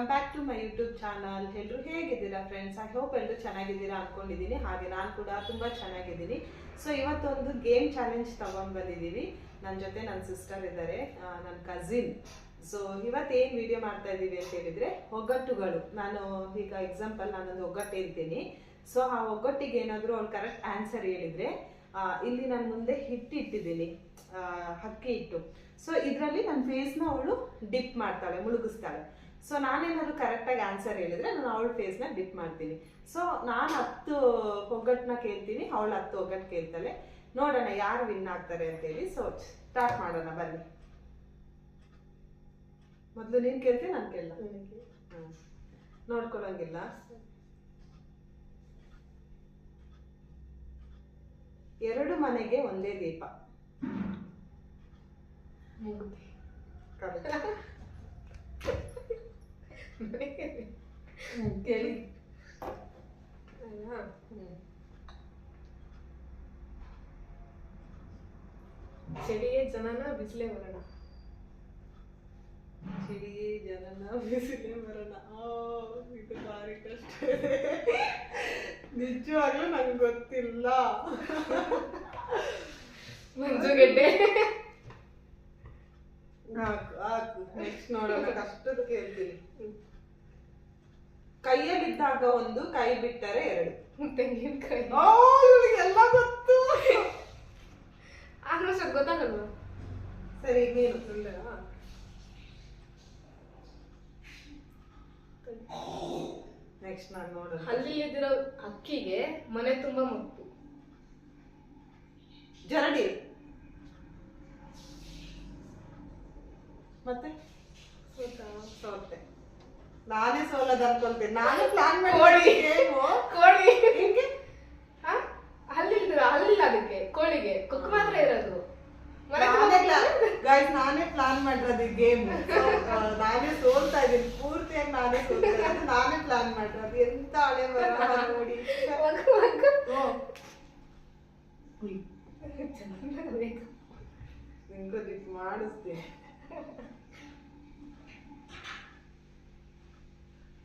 Welcome back to my YouTube channel ಎಲ್ಲರೂ ಹೇಗಿದ್ದೀರಾ friends I hope ಎಲ್ಲರೂ ಚೆನ್ನಾಗಿದ್ದೀರಾ ಅಂದ್ಕೊಂಡಿದ್ದೀನಿ ಹಾಗೆ ನಾನು ಕೂಡ ತುಂಬ ಚೆನ್ನಾಗಿದ್ದೀನಿ. ಸೊ ಇವತ್ತೊಂದು ಗೇಮ್ ಚಾಲೆಂಜ್ ತಗೊಂಡು ಬಂದಿದ್ದೀವಿ ನನ್ನ ಜೊತೆ ನನ್ನ ಸಿಸ್ಟರ್ ಇದ್ದಾರೆ ನನ್ನ ಕಸಿನ್ ಸೊ ಇವತ್ತು ಏನು ವಿಡಿಯೋ ಮಾಡ್ತಾ ಇದ್ದೀವಿ ಅಂತ ಹೇಳಿದರೆ, ಒಗ್ಗಟ್ಟುಗಳು. ನಾನು ಈಗ ಎಕ್ಸಾಂಪಲ್ ನಾನೊಂದು ಒಗ್ಗಟ್ಟು ಹೇಳ್ತೀನಿ. ಸೊ ಆ ಒಗ್ಗಟ್ಟಿಗೆ ಏನಾದರೂ ಅವ್ಳು ಕರೆಕ್ಟ್ ಆನ್ಸರ್ ಹೇಳಿದರೆ ಇಲ್ಲಿ ನಾನು ಮುಂದೆ ಹಿಟ್ಟು ಇಟ್ಟಿದ್ದೀನಿ. ಅಕ್ಕಿ ಹಿಟ್ಟು. ಸೊ ಇದರಲ್ಲಿ ನನ್ನ ಫೇಸ್ನ ಅವಳು ಡಿಪ್ ಮಾಡ್ತಾಳೆ, ಮುಳುಗಿಸ್ತಾಳೆ. ಸೊ ನಾನೇನಾದ್ರು ಕರೆಕ್ಟಾಗಿ ಆನ್ಸರ್ ಹೇಳಿದ್ರೆ ನಾನು ಅವಳ ಫೇಸ್ನ ಡಿಪ್ ಮಾಡ್ತೀನಿ. ಸೊ ನಾನು ಹತ್ತು ಒಗ್ಗಟ್ಟನ್ನ ಕೇಳ್ತೀನಿ ಅವಳು ಹತ್ತು ಒಗ್ಗಟ್ಟು ಕೇಳ್ತಾಳೆ. ನೋಡೋಣ ಯಾರು ವಿನ್ ಆಗ್ತಾರೆ ಅಂತೇಳಿ. ಸೊ ಸ್ಟಾರ್ಟ್ ಮಾಡೋಣ ಬನ್ನಿ. ಮೊದಲು ನೀನು ಕೇಳ್ತೀನಿ ನಾನು ಕೇಳ ನೋಡ್ಕೊಳಂಗಿಲ್ಲ. ಎರಡು ಮನೆಗೆ ಒಂದೇ ದೀಪ. Correct. ಕೇಳಿ ಹ್ಮ್. ಚಳಿಯೇ ಜನನ ಬಿಸಿಲೇ ಬರೋಣ. ಚಳಿ ಜನನ ಬಿಸಿಲೇ ಬರೋಣ. ಆ, ಇದು ಭಾರಿ ಕಷ್ಟ. ನಿಜವಾಗ್ಲೂ ನಂಗೆ ಗೊತ್ತಿಲ್ಲ. ಮಂಜುಗೆಡ್ಡೆ. ಹಾಕು ಹಾಕು. ನೆಕ್ಸ್ಟ್ ನೋಡೋಣ. ಕಷ್ಟದ ಕೇಳ್ತೀನಿ. ಕೈಯಲ್ಲಿದ್ದಾಗ ಒಂದು ಕೈ ಬಿಟ್ಟರೆ ಎರಡು. ತೆಂಗಿನಕಾಯಿ ಓ ಇವಳಿಗೆಲ್ಲ ಗೊತ್ತು. ಆಲ್ಮೋಸ್ಟ್ ಅದು ಗೊತ್ತಾಗಲ್ವಾ? ಸರಿ ನೀನು ಸುಂದರ ನೆಕ್ಸ್ಟ್ ನಾನು ನೋಡೋಣ. ಹಲ್ಲಿಯದಿರೋ ಅಕ್ಕಿಗೆ ಮನೆ ತುಂಬಾ ಮುಪ್ಪು ಜರಡಿ. ಮತ್ತೆ? ಸೋತೆ. ನಾನೇ ಸೋಲದ ಅನ್ಕೊಳ್ತೀನಿ ನಾನು ಪ್ಲಾನ್. ಮಾಡಿ ಕೋಳಿ. ಅಲ್ಲಿಲ್ಲ ಅಲ್ಲಿಲ್ಲ ಹಲ್ಲಿಲ್ಲ ಅದಕ್ಕೆ ಕೋಳಿಗೆ. ಕೊಕ್ಕು ಮಾತ್ರ ಇರೋದು. ಗೈಸ್ ನಾನೇ ಪ್ಲಾನ್ ಮಾಡಿರೋದು ಈ ಗೇಮ್ ನಾನೇ ಸೋಲ್ತಾ ಇದೀನಿ ಪೂರ್ತಿಯಾಗಿ ನಾನೇ ಸೋಲ್ತಾ ಇದ್ದೀನಿ. ನಾನೇ ಪ್ಲಾನ್ ಮಾಡಿರೋದು. ಎಂತ ಹಳೆ ನೋಡಿ. ನಿಂಗೂ ಮಾಡಿಸ್ತೀನಿ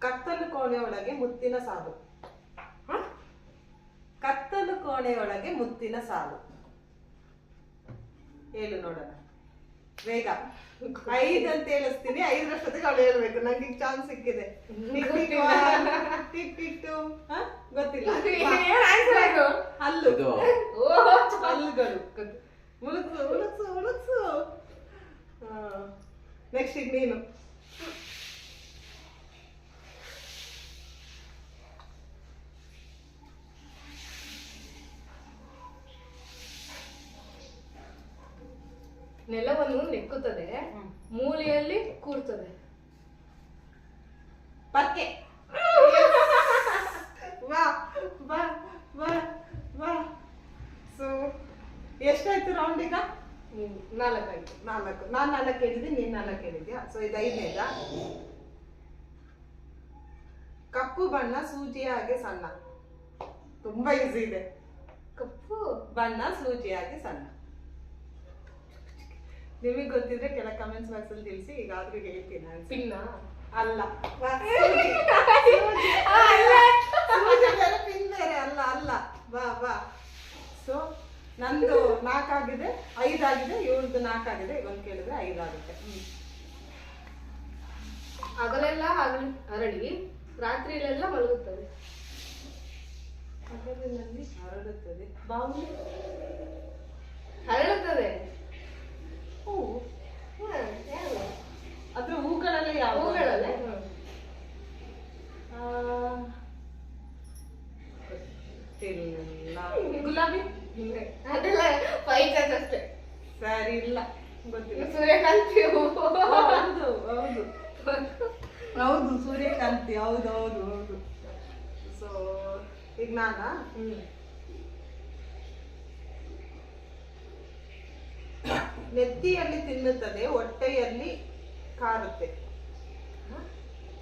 ಕತ್ತಲು ಕೋಣೆಯೊಳಗೆ ಮುತ್ತಿನ ಸಾಲು. ಹ? ಕತ್ತಲು ಕೋಣೆಯೊಳಗೆ ಮುತ್ತಿನ ಸಾಲು. ಹೇಳು ನೋಡೋಣ. ಬೇಗ. ಐದ್ ಅಂತ ಹೇಳಿಸ್ತೀನಿ. ಐದರಷ್ಟೊತ್ತಿಗೆ ಅವಳು ಹೇಳ್ಬೇಕು. ನಂಗೆ ಈಗ ಚಾನ್ಸ್ ಸಿಕ್ಕಿದೆ. Tick tick one, tick tick two. ಹ? ಗೊತ್ತಿಲ್ಲ. ಏನ್ answer ಅದು? ಹಲ್ಲು. ಹಲ್ಲುಗಳು. ಮುಳುಗ್ಸು ಮುಳುಗ್ಸು ಮುಳುಗ್ಸು ನೆಕ್ಸ್ಟ್ ಈಗ ನೀನು. ನೆಲವನ್ನು ನೆಕ್ಕುತ್ತದೆ. ಮೂಲೆಯಲ್ಲಿ ಕೂರ್ತದೆ. ಪಕ್ಕೆ ವಾ ವಾ ವಾ ಬಾ ಸೊ ಎಷ್ಟಾಯ್ತು ರೌಂಡ್ ಈಗ? ನಾಲ್ಕಾಯ್ತು. ನಾಲ್ಕು. ನಾನು ನಾಲ್ಕು ಹೇಳಿದ್ದೀನಿ ನೀನು ನಾಲ್ಕು ಹೇಳಿದ್ಯಾ? ಸೊ ಇದು ಐದನೇದ ಕಪ್ಪು ಬಣ್ಣ ಸೂಜಿಯ ಹಾಗೆ ಸಣ್ಣ. ತುಂಬಾ ಈಸಿ ಇದೆ. ಕಪ್ಪು? ಬಣ್ಣ ಸೂಜಿಯಾಗಿ ಸಣ್ಣ. ನಿಮಗೆ ಗೊತ್ತಿದ್ರೆ ಕೆಲ ಕಮೆಂಟ್ಸ್ ಬಾಕ್ಸ್ ಅಲ್ಲಿ ತಿಳಿಸಿ ಈಗಾದ್ರೂ ಹೇಳ್ತೀನಿ answer. ಪಿನ್ನ ಅಲ್ಲ. ಪಿನ್ ಬೇರೆ ಅಲ್ಲ ಅಲ್ಲ. ಬಾ ಬಾ ಸೊ ನಂದು ನಾಲ್ಕಾಗಿದೆ ಐದಾಗಿದೆ ಇವ್ರದ್ದು ನಾಲ್ಕಾಗಿದೆ ಇವನ್ ಕೇಳಿದ್ರೆ ಐದಾಗುತ್ತೆ. ಹಗಲೆಲ್ಲ ಹಗಲು ಅರಳಿ ರಾತ್ರಿಯಲ್ಲೆಲ್ಲ ಮಲಗುತ್ತದೆ. ಹಗಲಿನಲ್ಲಿ ಹರಡುತ್ತದೆ. ಬಾವುಲಿ ಹರಳುತ್ತದೆ ಹೂವು ಹ್ಮ್, ಯಾರು? ಅದ್ರ ಹೂಗಳಲ್ಲೇ ಯಾವ ಹೂಗಳಲ್ಲೇ? ಹ್ಮ್. ಗೊತ್ತಿಲ್ಲ ಗುಲಾಬಿ ಹಿಂಗೆ. ಅದೆಲ್ಲ five cents ಅಷ್ಟೇ ಸರಿ ಇಲ್ಲ ಗೊತ್ತಿಲ್ಲ ಸೂರ್ಯಕಾಂತಿ ಹೂವು ಹೌದು ಹೌದು ಹೌದು ಸೂರ್ಯಕಾಂತಿ ಹೌದು ಹೌದು ಹೌದು ಸೊ ಈಗ ನಾನಾ ನೆತ್ತಿಯಲ್ಲಿ ತಿನ್ನುತ್ತದೆ ಹೊಟ್ಟೆಯಲ್ಲಿ ಕಾರುತ್ತೆ.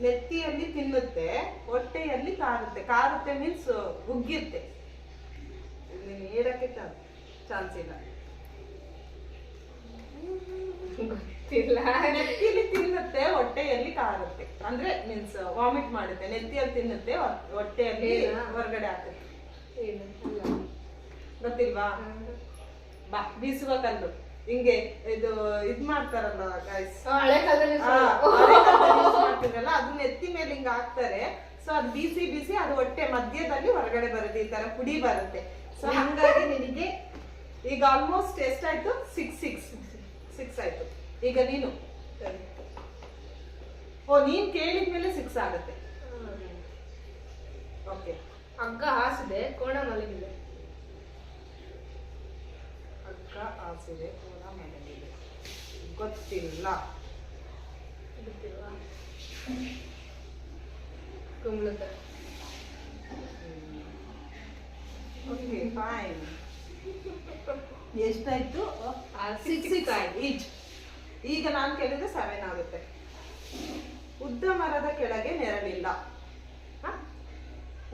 ನೆತ್ತಿಯಲ್ಲಿ ತಿನ್ನುತ್ತೆ ಹೊಟ್ಟೆಯಲ್ಲಿ ಕಾರುತ್ತೆ. ಕಾರುತ್ತೆ ಮೀನ್ಸ್ ಉಗ್ಗಿರುತ್ತೆ. ನೀನು ಹೇಳಕ್ಕೆ ಚಾನ್ಸ್ ಇಲ್ಲ. ಗೊತ್ತಿಲ್ಲ. ನೆತ್ತಿಯಲ್ಲಿ ತಿನ್ನುತ್ತೆ ಹೊಟ್ಟೆಯಲ್ಲಿ ಕಾರುತ್ತೆ ಅಂದ್ರೆ ಮೀನ್ಸ್ ವಾಮಿಟ್ ಮಾಡುತ್ತೆ. ನೆತ್ತಿಯಲ್ಲಿ ತಿನ್ನುತ್ತೆ ಹೊಟ್ಟೆಯಲ್ಲಿ? ಹೊರಗಡೆ ಆಗುತ್ತೆ. ಗೊತ್ತಿಲ್ವಾ? ಬಾ ಬೀಸುವ ಕಲ್ಲು. ಹಿಂಗೆ ಇದು ಇದ್ ಮಾಡ್ತಾರಲ್ಲ ಮಾಡ್ತಿದ್ರಲ್ಲ ಅದನ್ನ ಎತ್ತಿ ಮೇಲೆ ಹಿಂಗ ಹಾಕ್ತಾರೆ. ಸೊ ಅದು ಬೀಸಿ ಬೀಸಿ ಅದು ಹೊಟ್ಟೆ ಮಧ್ಯದಲ್ಲಿ ಹೊರಗಡೆ ಬರುತ್ತೆ ಈ ತರ ಪುಡಿ ಬರುತ್ತೆ. ಸೊ ಹಂಗಾಗಿ ನಿನಗೆ ಈಗ ಆಲ್ಮೋಸ್ಟ್ ಎಷ್ಟಾಯ್ತು? ಸಿಕ್ಸ್ ಸಿಕ್ಸ್ ಸಿಕ್ಸ್ ಆಯ್ತು. ಈಗ ನೀನು. ಓ ನೀನ್ ಕೇಳಿದ್ಮೇಲೆ ಸಿಕ್ಸ್ ಆಗುತ್ತೆ. ಓಕೆ ಹಗ್ಗ ಹಾಸಿದೆ ಕೋಣ ಮಲಗಿದೆ. ಅಗ್ಗ ಹಾಸಿದೆ ಕೋಣ ಮಲಗಿದೆ. ಗೊತ್ತಿಲ್ಲ. ಓಕೆ ಫೈನ್ ಎಷ್ಟಾಯ್ತು? ಸಿಕ್ಸ್ ಸಿಕ್ಸ್ ಆಯ್ತು. ಈಚ್ ಈಗ ನಾನು ಕೇಳಿದ್ರೆ ಸೆವೆನ್ ಆಗುತ್ತೆ. ಉದ್ದ ಮರದ ಕೆಳಗೆ ನೆರಳಿಲ್ಲ?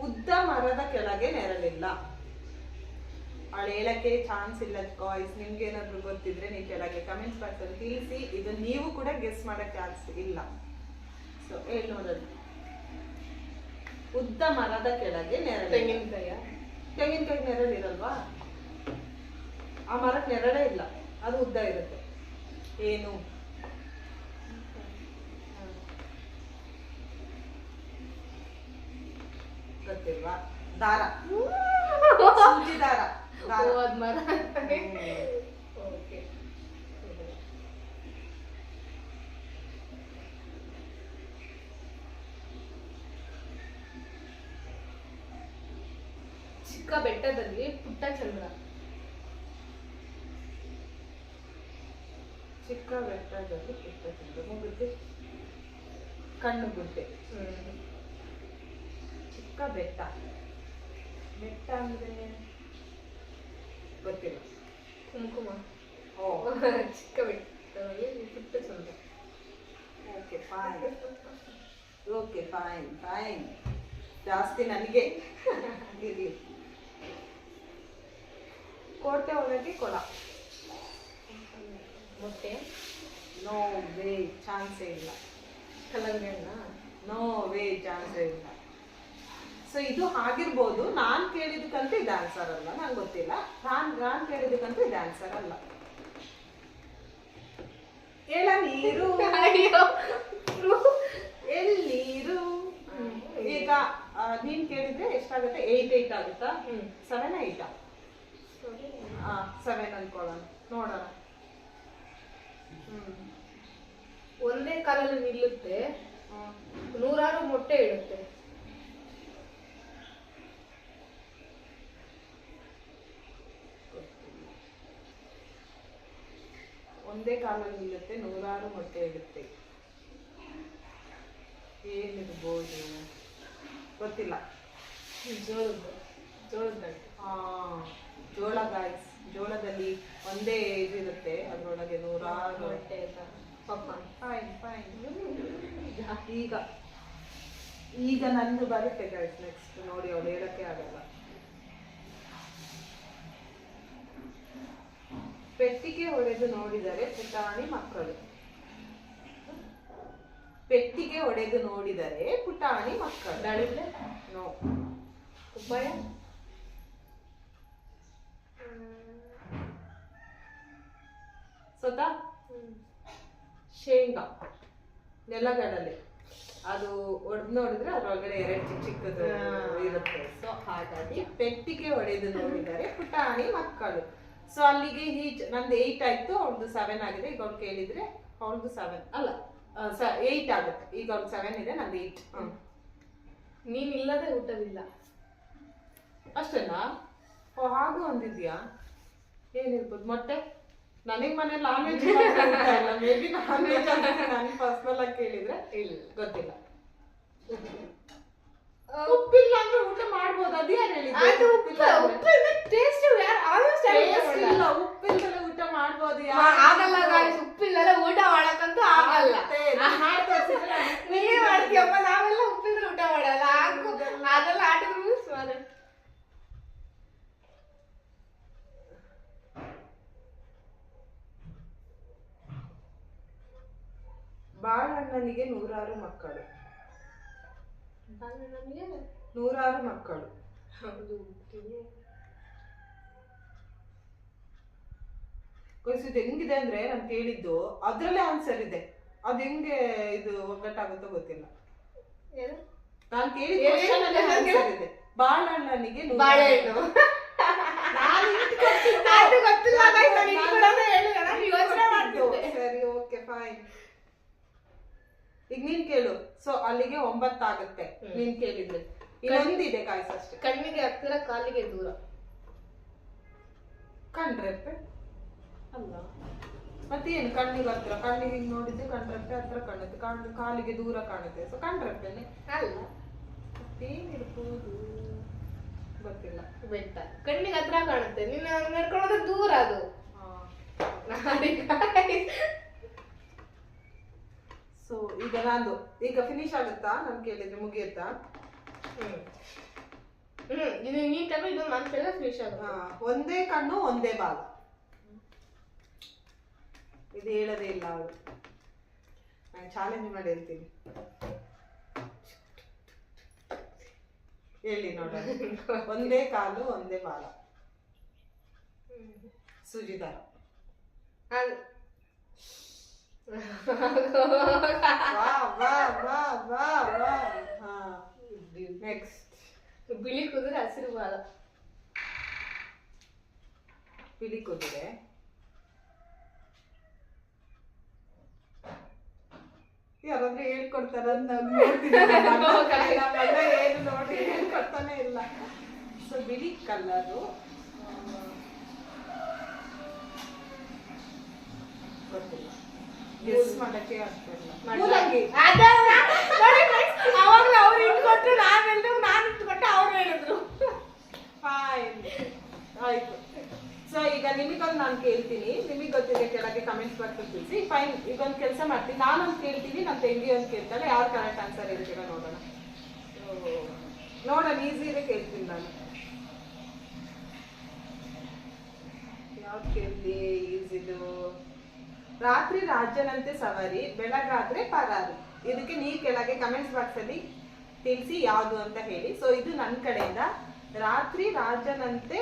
ಉದ್ದ ಮರದ ಕೆಳಗೆ ನೆರಳಿಲ್ಲ. ಅವಳು ಹೇಳಕ್ಕೆ ಚಾನ್ಸ್ ಇಲ್ಲ ಕಾಯ್ಸ್ ನಿಮ್ಗೆ ಏನಾದ್ರು ಗೊತ್ತಿದ್ರೆ ನೀವು ಕೆಳಗೆ ಕಮೆಂಟ್ಸ್ ಬಾಕ್ಸ್ ಅಲ್ಲಿ ತಿಳಿಸಿ. ಇದು ನೀವು ಕೂಡ ಗೆಸ್ ಮಾಡಕ್ ಚಾನ್ಸ್ ಇಲ್ಲ. ಸೊ ಹೇಳಿ ನೋಡೋದು ಉದ್ದ ಮರದ ಕೆಳಗೆ ನೆರಳು ತೆಂಗಿನಕಾಯ ತೆಂಗಿನಕಾಯಿ ನೆರಳಿರಲ್ವಾ? ಆ ಮರಕ್ಕೆ ನೆರಳೇ ಇಲ್ಲ. ಅದು ಉದ್ದ ಇರುತ್ತೆ. ಏನು? ಗೊತ್ತಿಲ್ವಾ ದಾರ. ಸೂಜಿ ದಾರ. ದಾರ ಓ, ಅದ್ ಮರ ಹ್ಮ್. ಓಕೆ. ಚಿಕ್ಕ ಬೆಟ್ಟದಲ್ಲಿ ಪುಟ್ಟ ಚಂದ್ರ. ಚಿಕ್ಕ ಬೆಟ್ಟದಲ್ಲಿ ಪುಟ್ಟ ಚಂದ್ರ. ಮುಗುತ್ತೆ ಕಣ್ಣು ಗುಡ್ಡೆ ಚಿಕ್ಕ ಬೆಟ್ಟ. ಬೆಟ್ಟ ಅಂದ್ರೆ ಗೊತ್ತಿಲ್ಲ. ಕುಂಕುಮ. ಓ. ಚಿಕ್ಕ ಬೆಟ್ಟದಲ್ಲಿ ಪುಟ್ಟ ಚಂದ okay fine okay fine fine ಜಾಸ್ತಿ ನನಗೆ. ಇರ್ಲಿ. ಕೋಟೆ ಒಳಗೆ ಕೊಳ. ಮೊಟ್ಟೆ. ನೋ ವೇ ಚಾನ್ಸೇ ಇಲ್ಲ. ಕಲಂಗಣ್ಣ. ನೋ ವೇ ಚಾನ್ಸೇ ಇಲ್ಲ. ಸೊ ಇದು ಆಗಿರ್ಬೋದು ನಾನ್ ಕೇಳಿದಕ್ಕಂತೂ ಇದು ಆನ್ಸರ್ ಅಲ್ಲ ನಂಗೆ ಗೊತ್ತಿಲ್ಲ. ನಾನ್ ನಾನ್ ಕೇಳಿದಕ್ಕಂತೂ ಇದು ಆನ್ಸರ್ ಅಲ್ಲ ಹೇಳ ನೀರು ಹ್ಮ್. ಈಗ ನೀನ್ ಕೇಳಿದ್ರೆ ಎಷ್ಟಾಗುತ್ತೆ? ಏಟ್ ಏಟ್ ಆಗುತ್ತಾ. ಸೆವೆನ್ ಏಯ್ಟಾ ಸೆವೆನ್ ಅನ್ಕೊಳ್ಳೋಣ. ನೋಡೋಣ. ಒಂದೇ ಕಾಲಲ್ಲಿ ನಿಲ್ಲುತ್ತೆ. ನೂರಾರು ಮೊಟ್ಟೆ ಇಡುತ್ತೆ. ಒಂದೇ ಕಾಲಲ್ಲಿ ನಿಲ್ಲುತ್ತೆ ನೂರಾರು ಮೊಟ್ಟೆ ಇಡುತ್ತೆ. ಏನಿರ್ಬೋದು? ಗೊತ್ತಿಲ್ಲ. ಜೋಳದ ಜೋಳದ ಆ, ಜೋಳ ಗಾಯ್ಸ್ ಜೋಳದಲ್ಲಿ ಒಂದೇ ಇದಿರುತ್ತೆ ಅದರೊಳಗೆ ನೂರಾರು ಮೊಟ್ಟೆ ಫೈನ್ ಫೈನ್ ಈಗ ಈಗ ನಂದು ಬರುತ್ತೆ ಗೈಸ್ ನೆಕ್ಸ್ಟ್ ನೋಡಿ ಅವ್ರು ಹೇಳಕ್ಕೆ ಆಗಲ್ಲ. ಪೆಟ್ಟಿಗೆ ಹೊಡೆದು ನೋಡಿದರೆ ಪುಟಾಣಿ ಮಕ್ಕಳು. ಪೆಟ್ಟಿಗೆ ಹೊಡೆದು ನೋಡಿದರೆ ಪುಟಾಣಿ ಮಕ್ಕಳು. ದಾಳಿಂಬೆ? ನೋ. ಉಪಾಯ ಸ್ವತಃ ಶೇಂಗಾ. ನೆಲಗಡಲೆ. ಅದು ಒಡೆದು ನೋಡಿದ್ರೆ ಅದರೊಳಗಡೆ ಎರಡು ಚಿಕ್ಕ ಚಿಕ್ಕದು ಇರುತ್ತೆ. ಸೊ ಹಾಗಾಗಿ ಪೆಟ್ಟಿಗೆ ಹೊಡೆದು ನೋಡಿದರೆ ಪುಟಾಣಿ ಮಕ್ಕಳು. ಸೊ ಅಲ್ಲಿಗೆ ಈಚ್ ನಂದು ಏಯ್ಟ್ ಆಯಿತು ಅವ್ರದ್ದು ಸೆವೆನ್ ಆಗಿದೆ. ಈಗ ಅವ್ರು ಕೇಳಿದ್ರೆ ಅವ್ರದ್ದು ಸೆವೆನ್ ಅಲ್ಲ ಏಯ್ಟ್ ಆಗುತ್ತೆ. ಈಗ ಅವ್ರದ್ದು ಸೆವೆನ್ ಇದೆ ನಂದು ಏಯ್ಟ್ ನೀನು ಇಲ್ಲದೆ ಊಟವಿಲ್ಲ. ಅಷ್ಟೇನಾ? ಓ ಹಾಗೂ ಒಂದಿದ್ಯಾ ಏನಿರ್ಬೋದು ಮೊಟ್ಟೆ? ನನಗೆ ಮನೇಲಿ ನಾನ್ ವೆಜ್ ಇಲ್ಲ. ಮೇ ಬಿ ನಾನ್ ವೆಜ್ ಅಂತ ನನಗೆ ಪರ್ಸನಲ್ ಆಗಿ ಕೇಳಿದ್ರೆ ಇಲ್ಲ. ಗೊತ್ತಿಲ್ಲ. ಉಪ್ಪಿಲ್ಲ ಅಂದ್ರೆ ಊಟ ಮಾಡ್ಬೋದು ಅದೇ ಯಾರು ಹೇಳಿದ್ದು? ಅದು ಉಪ್ಪಿಲ್ಲ? ಯಾರು ಆಲ್ಮೋಸ್ಟ್ ಇಲ್ಲ, ಊಟ ಮಾಡ್ಬೋದು ಆಗಲ್ಲ ಹೇಳಿದ್ದು? ಗಾಯ್ಸ್ ಉಪ್ಪಿಲ್ಲದೆ ಊಟ ಮಾಡಕ್ಕಂತೂ ಆಗಲ್ಲ. ನೀವೇ ಮಾಡ್ತೀಯಪ್ಪ ನಾವೆಲ್ಲ ಉಪ್ಪಿದ್ರೆ ಊಟ ಮಾಡಲ್ಲ. ಆಗು ಅದೆಲ್ಲ ಆಟದ ರೂಲ್ಸ್ ಅದೇ ಬಾಳಣ್ಣನಿಗೆ ನೂರಾರು ಮಕ್ಕಳು. ನೂರಾರು ಮಕ್ಕಳು. ಹೌದು ಇದು ಹೆಂಗಿದೆ ಅಂದ್ರೆ ನಾನು ಕೇಳಿದ್ದು ಅದ್ರಲ್ಲೇ ಆನ್ಸರ್ ಇದೆ. ಅದು ಹೆಂಗೆ ಇದು ಒಗ್ಗಟ್ಟಾಗುತ್ತೋ ಗೊತ್ತಿಲ್ಲ. ನಾನು ಕೇಳಿದ ನೂರಾರು ಬಾಳೆಹಣ್ಣು ನಾನು ಇದ್ ಗೊತ್ತಿತ್ತು. ಅದು ಗೊತ್ತಿಲ್ಲ guys, ನಾನು ಇದು ಕೂಡ ನಾನು- ಹೇಳಿಲ್ಲ, ನಾನು ಯೋಚ್ನೆ ಗೊತ್ತಿತ್ತು. ಮಾಡ್ತಿದ್ದೆ. ಸರಿ ಓಕೆ ಫೈನ್ ಈಗ ನೀನ್ ಕೇಳು. ಸೊ ಅಲ್ಲಿಗೆ ಒಂಬತ್ತಾಗುತ್ತೆ ಆಗುತ್ತೆ. ನೀನ್ ಕೇಳಿದ್ರೆ ಇನ್ನೊಂದಿದೆ ಕಾಯ್ಸ್ ಅಷ್ಟೇ. ಕಣ್ಣಿಗೆ ಹತ್ತಿರ ಕಾಲಿಗೆ ದೂರ. ಕಂಡ್ರೆಪ್ಪೆ ಅಲ್ಲ ಮತ್ತೆ ಏನು? ಕಣ್ಣಿಗೆ ಹತ್ರ. ಕಣ್ಣಿಗೆ ಹಿಂಗ್ ನೋಡಿದ್ರೆ ಕಣ್ರೆಪ್ಪೆ ಹತ್ರ ಕಾಣುತ್ತೆ. ಕಣ್ಣು ಕಾಲಿಗೆ ದೂರ ಕಾಣುತ್ತೆ. ಸೊ ಕಣ್ರೆಪ್ಪೆನೆ ಅಲ್ಲ. ಏನಿರ್ಬೋದು ಗೊತ್ತಿಲ್ಲ. ಬೆಟ್ಟ. ಕಣ್ಣಿಗೆ ಹತ್ರ ಕಾಣುತ್ತೆ. ನಿನ್ನ ನಡ್ಕೊಳ್ಳೋದು ದೂರ ಅದು ಸೊ ಈಗ ನಂದು ಈಗ ಫಿನಿಶ್ ಆಗುತ್ತಾ? ನಾನು ಕೇಳಿದ್ರೆ ಮುಗಿಯುತ್ತಾ? ಹ್ಞೂ ಹ್ಞೂ ಇದು ನೀಟಾಗಿ ಇದು ನಾನು ಕೇಳಿದ್ರೆ ಫಿನಿಶ್ ಆಗುತ್ತೆ. ಒಂದೇ ಕಣ್ಣು ಒಂದೇ ಭಾಗ ಇದು ಹೇಳದೇ ಇಲ್ಲ ಅವರು ನಾನು ಚಾಲೆಂಜ್ ಮಾಡಿ ಹೇಳ್ತೀನಿ. ಹೇಳಿ ನೋಡೋಣ. ಒಂದೇ ಕಾಲು ಒಂದೇ ಬಾಲ. ಸುಜಿದಾರ ಹಾ ನೆಕ್ಸ್ಟ್ ಬಿಳಿ ಕುದುರೆ ಹಸಿರು ಬಾಲ. ಬಿಳಿ ಕುದುರೆ. ಯಾರಾದ್ರೂ ಹೇಳ್ಕೊಡ್ತಾರ? ಏನು ನೋಡಿ ಹೇಳ್ಕೊಡ್ತಾನೆ ಇಲ್ಲ. ಸೊ ಬಿಳಿ ಕಲರು ಗೆಸ್ ಮಾಡಕ್ಕೆ ಆಗ್ತಿಲ್ಲ ಮೂಲಂಗಿ. ಅದಲ್ಲ. ನೋಡಿ ನಾನು ಅವಾಗ್ಲೂ ಅವ್ರು ಇಟ್ಕೊಟ್ರು ನಾನ್ ಹೇಳಿದ್ರು ನಾನ್ ಇಟ್ಕೊಟ್ಟೆ ಅವ್ರು ಹೇಳಿದ್ರು. ಫೈನ್ ಆಯ್ತು. ಸೊ ಈಗ ನಿಮಗೊಂದು ನಾನು ಕೇಳ್ತೀನಿ. ನಿಮಗೆ ಗೊತ್ತಿದೆ ಕೆಳಗೆ ಕಮೆಂಟ್ಸ್ ಬಾಕ್ಸ್ ತಿಳಿಸಿ. ಫೈನ್ ಒಂದು ಕೆಲಸ ಮಾಡ್ತೀನಿ. ನಾನೊಂದು ಕೇಳ್ತೀನಿ ನನ್ನ ತಂಗಿ ಅಂತ ಕೇಳ್ತಾಳೆ. ಯಾರು ಕರೆಕ್ಟ್ ಆನ್ಸರ್ ಹೇಳ್ತೀರಾ ನೋಡೋಣ. ನೋಡೋಣ ಇದೆ ಕೇಳ್ತೀನಿ ನಾನು. ಯಾವ್ದು ಕೇಳಲಿ? ಈಸಿದು. ರಾತ್ರಿ ರಾಜನಂತೆ ಸವಾರಿ ಬೆಳಗಾದ್ರೆ ಪರಾರಿ. ಇದಕ್ಕೆ ನೀ ಕೆಳಗೆ ಕಮೆಂಟ್ಸ್ ಬಾಕ್ಸ್ ಅಲ್ಲಿ ತಿಳಿಸಿ ಯಾವುದು ಅಂತ ಹೇಳಿ. ಸೊ ಇದು ನನ್ನ ಕಡೆಯಿಂದ. ರಾತ್ರಿ ರಾಜನಂತೆ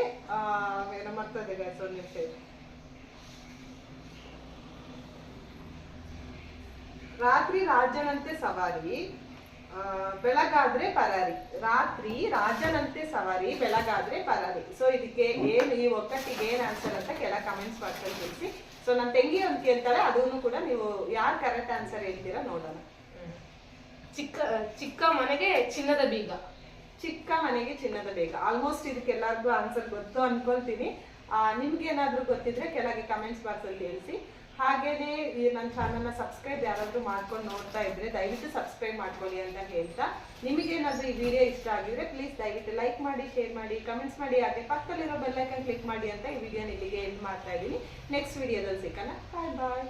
ಮರ್ತದೆ guys, ಒಂದ್ ನಿಮಿಷ ರಾತ್ರಿ ರಾಜನಂತೆ ಸವಾರಿ ಬೆಳಗಾದ್ರೆ ಪರಾರಿ. ರಾತ್ರಿ ರಾಜನಂತೆ ಸವಾರಿ ಬೆಳಗಾದ್ರೆ ಪರಾರಿ. ಸೊ ಇದಕ್ಕೆ ಏನು ಈ ಒಕ್ಕಟ್ಟಿಗೆ ಏನು ಆನ್ಸರ್ ಅಂತ ಕೆಳ ಕಮೆಂಟ್ಸ್ ಬಾಕ್ಸಲ್ಲಿ ತಿಳಿಸಿ. ಸೊ ನನ್ನ ತಂಗಿ ಅಂತ ಕೇಳ್ತಾಳೆ ಅದನ್ನು ಕೂಡ ನೀವು ಯಾರು ಕರೆಕ್ಟ್ ಆನ್ಸರ್ ಹೇಳ್ತೀರಾ ನೋಡೋಣ. ಚಿಕ್ಕ ಚಿಕ್ಕ ಮನೆಗೆ ಚಿನ್ನದ ಬೀಗ. ಚಿಕ್ಕ ಮನೆಗೆ ಚಿನ್ನದ ಬೇಗ. ಆಲ್ಮೋಸ್ಟ್ ಇದಕ್ಕೆ ಎಲ್ಲರಿಗೂ ಆನ್ಸರ್ ಗೊತ್ತು ಅನ್ಕೊಳ್ತೀನಿ. ನಿಮ್ಗೆ ಏನಾದ್ರೂ ಗೊತ್ತಿದ್ರೆ ಕೆಳಗೆ ಕಮೆಂಟ್ಸ್ ಬಾಕ್ಸ್ ಅಲ್ಲಿ ತಿಳಿಸಿ. ಹಾಗೇನೆ ನನ್ನ ಚಾನಲ್ನ ಸಬ್ಸ್ಕ್ರೈಬ್ ಯಾರಾದರೂ ಮಾಡ್ಕೊಂಡು ನೋಡ್ತಾ ಇದ್ರೆ ದಯವಿಟ್ಟು ಸಬ್ಸ್ಕ್ರೈಬ್ ಮಾಡ್ಕೊಳ್ಳಿ ಅಂತ ಹೇಳ್ತಾ. ನಿಮಗೇನಾದರೂ ಈ ವಿಡಿಯೋ ಇಷ್ಟ ಆಗಿದ್ರೆ ಪ್ಲೀಸ್ ದಯವಿಟ್ಟು ಲೈಕ್ ಮಾಡಿ ಶೇರ್ ಮಾಡಿ ಕಮೆಂಟ್ಸ್ ಮಾಡಿ, ಹಾಗೆ ಪಕ್ಕದಲ್ಲಿರೋ ಬೆಲ್ಲೈಕನ್ ಕ್ಲಿಕ್ ಮಾಡಿ ಅಂತ ಈ ವಿಡಿಯೋನ ಇಲ್ಲಿಗೆ ಎಂಡ್ ಮಾಡ್ತಾ ಇದ್ದೀನಿ. ನೆಕ್ಸ್ಟ್ ವಿಡಿಯೋದಲ್ಲಿ ಸಿಕ್ಕಲ್ಲ ಬಾಯ್ ಬಾಯ್